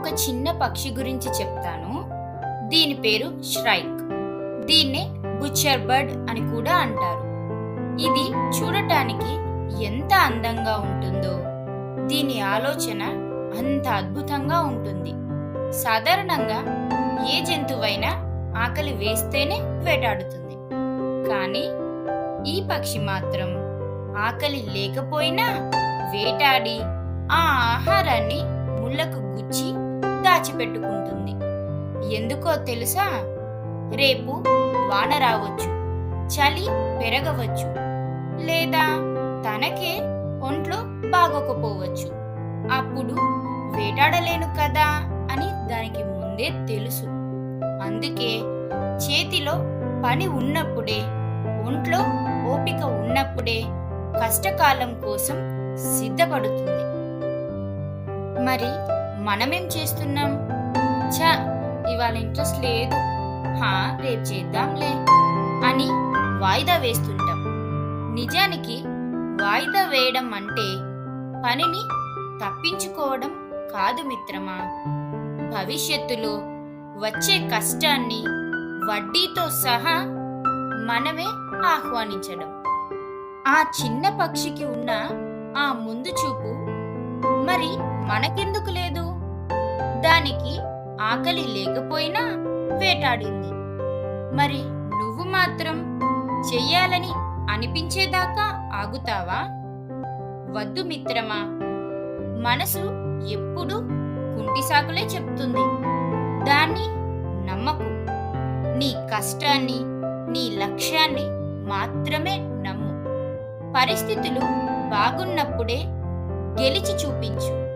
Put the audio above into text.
ఒక చిన్న పక్షి గురించి చెప్తాను. దీని పేరు ష్రైక్. దీన్నే బుచ్చర్ బర్డ్ అని కూడా అంటారు. ఇది చూడటానికి ఎంత అందంగా ఉంటుందో దీని ఆలోచన అంత అద్భుతంగా ఉంటుంది. సాధారణంగా ఏ జంతువైనా ఆకలి వేస్తేనే వేటాడుతుంది. కానీ ఈ పక్షి మాత్రం ఆకలి లేకపోయినా వేటాడి ఆ ఆహారాన్ని ముళ్ళకు దాచిపెట్టుకుంటుంది. ఎందుకో తెలుసా? రేపు వాన రావచ్చు చలి పెరగవచ్చు లేదా తనకే ఒంట్లో బాగోకపోవచ్చు. అప్పుడు వేటాడలేను కదా అని దానికి ముందే తెలుసు. అందుకే చేతిలో పని ఉన్నప్పుడే ఒంట్లో ఓపిక ఉన్నప్పుడే కష్టకాలం కోసం సిద్ధపడుతుంది. మరి మనమేం చేస్తున్నాం? ఛ ఇవాళ ఇంట్రెస్ట్ లేదు. హా రేపు చేద్దాంలే అని వాయిదా వేస్తుంటాం. నిజానికి వాయిదా వేయడం అంటే పనిని తప్పించుకోవడం కాదు మిత్రమా? భవిష్యత్తులో వచ్చే కష్టాన్ని వడ్డీతో సహా మనమే ఆహ్వానించడం. ఆ చిన్న పక్షికి ఉన్న ఆ ముందు చూపు మరి మనకెందుకు లేదు? దానికి ఆకలి లేకపోయినా వేటాడింది. మరి నువ్వు మాత్రం చెయ్యాలని అనిపించేదాకా ఆగుతావా? వద్దు మిత్రమా మనసు ఎప్పుడు కుంటి సాకులే చెప్తుంది. దాన్ని నమ్మకు. నీ కష్టాన్ని నీ లక్ష్యాన్ని మాత్రమే నమ్ము. పరిస్థితులు బాగున్నప్పుడే గెలిచి చూపించు.